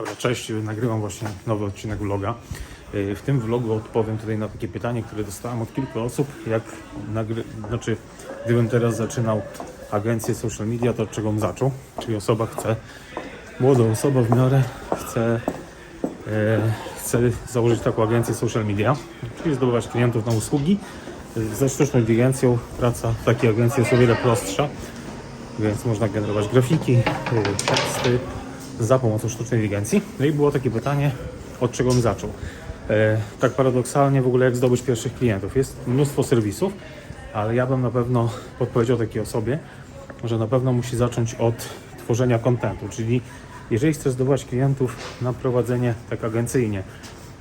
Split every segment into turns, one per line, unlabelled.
Dobra, cześć, nagrywam właśnie nowy odcinek vloga. Yy, W tym vlogu odpowiem tutaj na takie pytanie, które dostałem od kilku osób, jak nagry... znaczy gdybym teraz zaczynał agencję social media, to od czego bym zaczął? Czyli osoba chce, młoda osoba w miarę chce, e, chce założyć taką agencję social media, czyli zdobywać klientów na usługi. Yy, Ze sztuczną inteligencją praca takiej agencji jest o wiele prostsza, więc można generować grafiki, teksty za pomocą sztucznej inteligencji. No i było takie pytanie, od czego bym zaczął. E, tak paradoksalnie w ogóle jak zdobyć pierwszych klientów. Jest mnóstwo serwisów, ale ja bym na pewno podpowiedział takiej osobie, że na pewno musi zacząć od tworzenia kontentu, czyli jeżeli chcesz zdobywać klientów na prowadzenie tak agencyjnie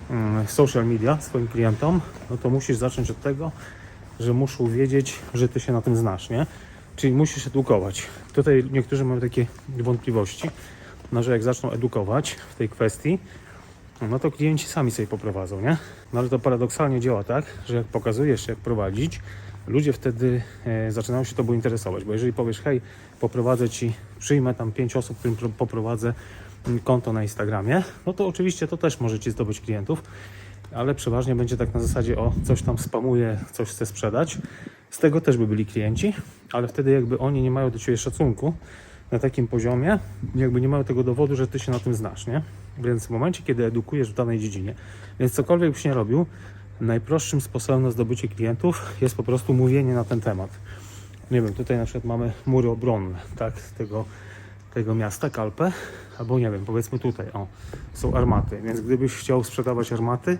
mm, social media swoim klientom, no to musisz zacząć od tego, że muszą wiedzieć, że ty się na tym znasz, nie? Czyli musisz edukować. Tutaj niektórzy mają takie wątpliwości, no, że jak zaczną edukować w tej kwestii, no to klienci sami sobie poprowadzą, nie? No ale to paradoksalnie działa tak, że jak pokazujesz, jak prowadzić, ludzie wtedy e, zaczynają się tobą interesować, bo jeżeli powiesz, hej, poprowadzę ci, przyjmę tam pięć osób, którym pro- poprowadzę mm, konto na Instagramie, no to oczywiście to też może ci zdobyć klientów, ale przeważnie będzie tak na zasadzie, o, coś tam spamuje, coś chce sprzedać. Z tego też by byli klienci, ale wtedy jakby oni nie mają do ciebie szacunku na takim poziomie, jakby nie mają tego dowodu, że ty się na tym znasz, nie? Więc w momencie, kiedy edukujesz w danej dziedzinie, więc cokolwiek byś nie robił, najprostszym sposobem na zdobycie klientów jest po prostu mówienie na ten temat. Nie wiem, tutaj na przykład mamy mury obronne, tak, tego, tego miasta, Kalpę, albo nie wiem, powiedzmy tutaj, o, są armaty, więc gdybyś chciał sprzedawać armaty,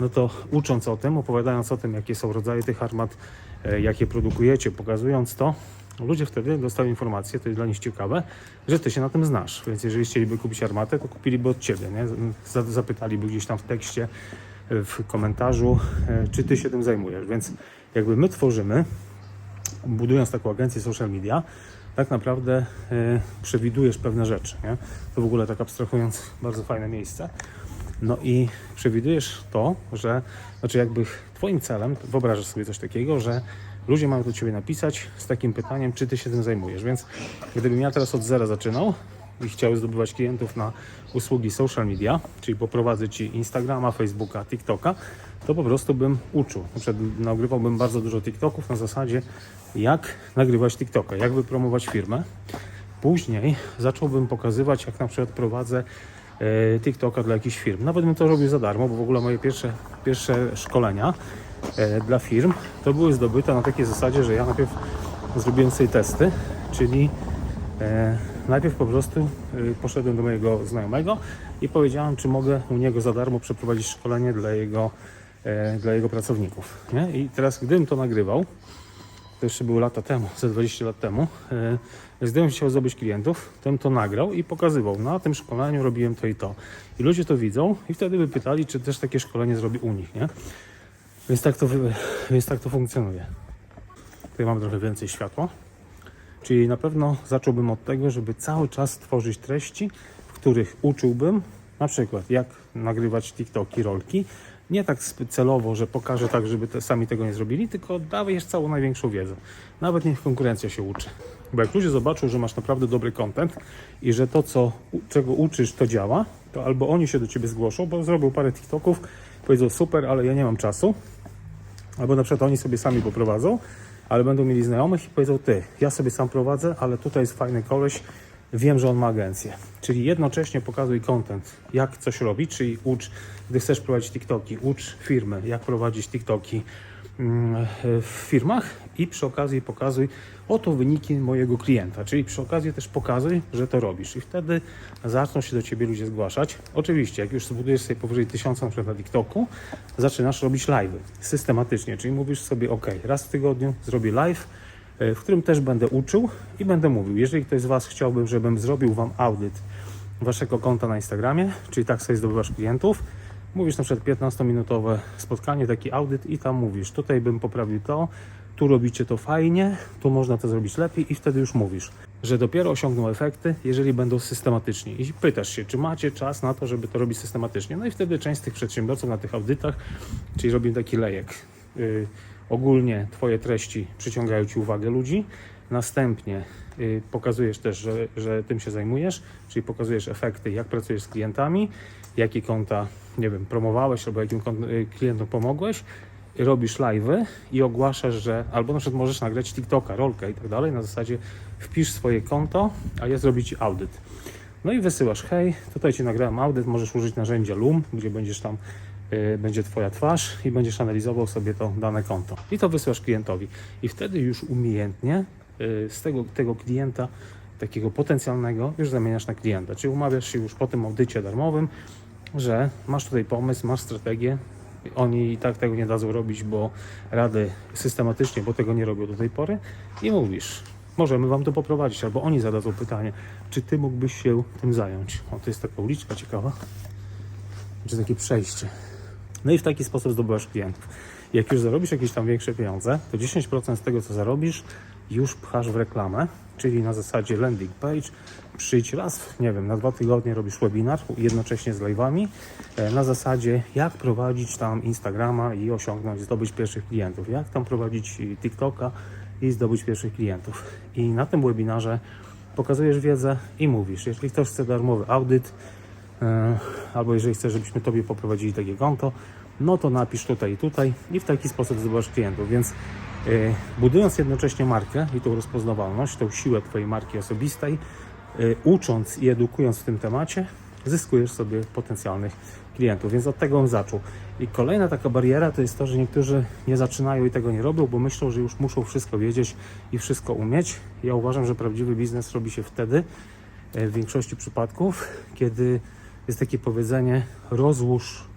no to ucząc o tym, opowiadając o tym, jakie są rodzaje tych armat, e, jakie produkujecie, pokazując to, ludzie wtedy dostają informację, to jest dla nich ciekawe, że ty się na tym znasz, więc jeżeli chcieliby kupić armatę, to kupiliby od ciebie, nie? Za- Zapytaliby gdzieś tam w tekście, e, w komentarzu, e, czy ty się tym zajmujesz, więc jakby my tworzymy budując taką agencję social media, tak naprawdę e, przewidujesz pewne rzeczy. Nie? To w ogóle tak abstrahując, bardzo fajne miejsce. No i przewidujesz to, że, znaczy jakby Twoim celem, wyobrażasz sobie coś takiego, że ludzie mają do Ciebie napisać z takim pytaniem, czy Ty się tym zajmujesz. Więc gdybym ja teraz od zera zaczynał i chciał zdobywać klientów na usługi social media, czyli poprowadzę Ci Instagrama, Facebooka, TikToka, to po prostu bym uczył. Na przykład nagrywałbym bardzo dużo TikToków na zasadzie, jak nagrywać TikToka, jak wypromować firmę. Później zacząłbym pokazywać, jak na przykład prowadzę e, TikToka dla jakichś firm. Nawet bym to robił za darmo, bo w ogóle moje pierwsze, pierwsze szkolenia dla firm to były zdobyte na takiej zasadzie, że ja najpierw zrobiłem sobie testy, czyli e, najpierw po prostu e, poszedłem do mojego znajomego i powiedziałem, czy mogę u niego za darmo przeprowadzić szkolenie dla jego, e, dla jego pracowników. Nie? I teraz, gdybym to nagrywał, to jeszcze były lata temu, ze 20 lat temu, e, gdybym chciał zdobyć klientów, to bym to nagrał i pokazywał. Na tym szkoleniu robiłem to i to. I ludzie to widzą i wtedy by pytali, czy też takie szkolenie zrobi u nich, nie? Więc tak to, więc tak to funkcjonuje. Tutaj mamy trochę więcej światła. Czyli na pewno zacząłbym od tego, żeby cały czas tworzyć treści, w których uczyłbym, na przykład jak nagrywać TikToki, rolki. Nie tak celowo, że pokażę tak, żeby te, sami tego nie zrobili, tylko dajesz całą największą wiedzę. Nawet niech konkurencja się uczy. Bo jak ludzie zobaczą, że masz naprawdę dobry content i że to, co, czego uczysz, to działa, to albo oni się do ciebie zgłoszą, bo zrobił parę TikToków, powiedzą super, ale ja nie mam czasu, Albo na przykład oni sobie sami poprowadzą, ale będą mieli znajomych i powiedzą, ty, ja sobie sam prowadzę, ale tutaj jest fajny koleś, wiem, że on ma agencję. Czyli jednocześnie pokazuj content, jak coś robić, czyli ucz, gdy chcesz prowadzić TikToki, ucz firmy, jak prowadzić TikToki w firmach i przy okazji pokazuj, oto wyniki mojego klienta, czyli przy okazji też pokazuj, że to robisz i wtedy zaczną się do Ciebie ludzie zgłaszać. Oczywiście, jak już zbudujesz sobie powyżej tysiąca na przykład na TikToku, zaczynasz robić live'y systematycznie, czyli mówisz sobie, ok, raz w tygodniu zrobię live, e, w którym też będę uczył i będę mówił. Jeżeli ktoś z Was chciałby, żebym zrobił Wam audyt Waszego konta na Instagramie, czyli tak sobie zdobywasz klientów, mówisz na przykład 15-minutowe spotkanie, taki audyt i tam mówisz, tutaj bym poprawił to, tu robicie to fajnie, tu można to zrobić lepiej i wtedy już mówisz, że dopiero osiągną efekty, jeżeli będą systematyczni. I pytasz się, czy macie czas na to, żeby to robić systematycznie. No i wtedy część z tych przedsiębiorców na tych audytach, czyli robię taki lejek. Yy, ogólnie Twoje treści przyciągają Ci uwagę ludzi, Następnie y, pokazujesz też, że, że tym się zajmujesz, czyli pokazujesz efekty, jak pracujesz z klientami, jakie konta, nie wiem, promowałeś albo jakim y, klientom pomogłeś. Robisz live'y i ogłaszasz, że albo na przykład możesz nagrać TikToka, rolkę i tak dalej. Na zasadzie wpisz swoje konto, a ja zrobię ci audyt. No i wysyłasz, hej, tutaj Ci nagrałem audyt, możesz użyć narzędzia Loom, gdzie będziesz tam, y, będzie Twoja twarz i będziesz analizował sobie to dane konto. I to wysyłasz klientowi. I wtedy już umiejętnie y, z tego, tego klienta, takiego potencjalnego, już zamieniasz na klienta. Czyli umawiasz się już po tym audycie darmowym, że masz tutaj pomysł, masz strategię, oni i tak tego nie dadzą robić, bo rady systematycznie, bo tego nie robią do tej pory i mówisz, możemy Wam to poprowadzić, albo oni zadadzą pytanie, czy Ty mógłbyś się tym zająć. O, to jest taka uliczka ciekawa, czy takie przejście. No i w taki sposób zdobywasz klientów. Jak już zarobisz jakieś tam większe pieniądze, to 10% z tego, co zarobisz, już pchasz w reklamę, czyli na zasadzie landing page. Przyjdź raz, nie wiem, na dwa tygodnie robisz webinar jednocześnie z live'ami e, na zasadzie jak prowadzić tam Instagrama i osiągnąć, zdobyć pierwszych klientów, jak tam prowadzić TikToka i zdobyć pierwszych klientów. I na tym webinarze pokazujesz wiedzę i mówisz, jeśli ktoś chce darmowy audyt, E, albo jeżeli chcesz, żebyśmy Tobie poprowadzili takie konto, no to napisz tutaj i tutaj i w taki sposób zdobywasz klientów. Więc e, budując jednocześnie markę i tą rozpoznawalność, tą siłę Twojej marki osobistej, e, ucząc i edukując w tym temacie, zyskujesz sobie potencjalnych klientów. Więc od tego bym zaczął. I kolejna taka bariera to jest to, że niektórzy nie zaczynają i tego nie robią, bo myślą, że już muszą wszystko wiedzieć i wszystko umieć. Ja uważam, że prawdziwy biznes robi się wtedy, e, w większości przypadków, kiedy jest takie powiedzenie: rozłóż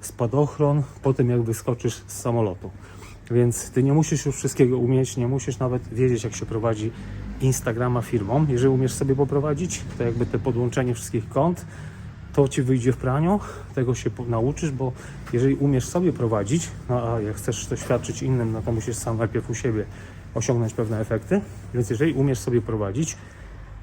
spadochron po tym, jak wyskoczysz z samolotu. Więc ty nie musisz już wszystkiego umieć, nie musisz nawet wiedzieć, jak się prowadzi Instagrama firmą. Jeżeli umiesz sobie poprowadzić, to jakby te podłączenie wszystkich kont, to ci wyjdzie w praniu, tego się nauczysz, bo jeżeli umiesz sobie prowadzić, no a jak chcesz to świadczyć innym, no to musisz sam najpierw u siebie osiągnąć pewne efekty. Więc jeżeli umiesz sobie prowadzić,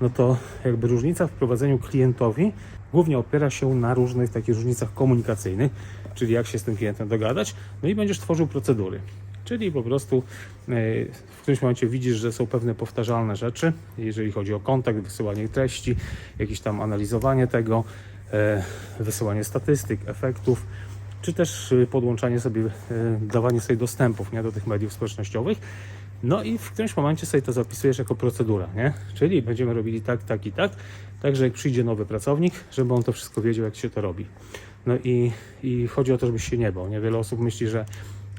no to jakby różnica w prowadzeniu klientowi głównie opiera się na różnych takich różnicach komunikacyjnych, czyli jak się z tym klientem dogadać, no i będziesz tworzył procedury. Czyli po prostu e, w którymś momencie widzisz, że są pewne powtarzalne rzeczy, jeżeli chodzi o kontakt, wysyłanie treści, jakieś tam analizowanie tego, e, wysyłanie statystyk, efektów, czy też e, podłączanie sobie, dawanie sobie dostępów nie, do tych mediów społecznościowych. No i w którymś momencie sobie to zapisujesz jako procedura, nie? Czyli będziemy robili tak, tak i tak, tak, że jak przyjdzie nowy pracownik, żeby on to wszystko wiedział, jak się to robi. No i, i chodzi o to, żebyś się nie bał, nie? Wiele osób myśli, że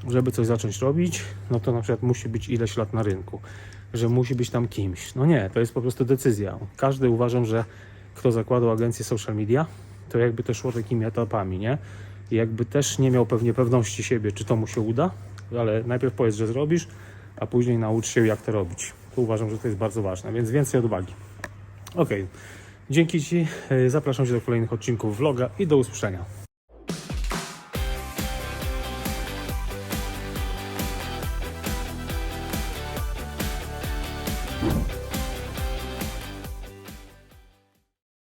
żeby coś zacząć robić, no to na przykład musi być ileś lat na rynku, że musi być tam kimś. No nie, to jest po prostu decyzja. Każdy uważam, że kto zakładał agencję social media, to jakby to szło takimi etapami, nie? I jakby też nie miał pewnie pewności siebie, czy to mu się uda, ale najpierw powiedz, że zrobisz, a później naucz się, jak to robić. To uważam, że to jest bardzo ważne, więc więcej odwagi. Ok, dzięki Ci, e, zapraszam Cię do kolejnych odcinków vloga i do usłyszenia.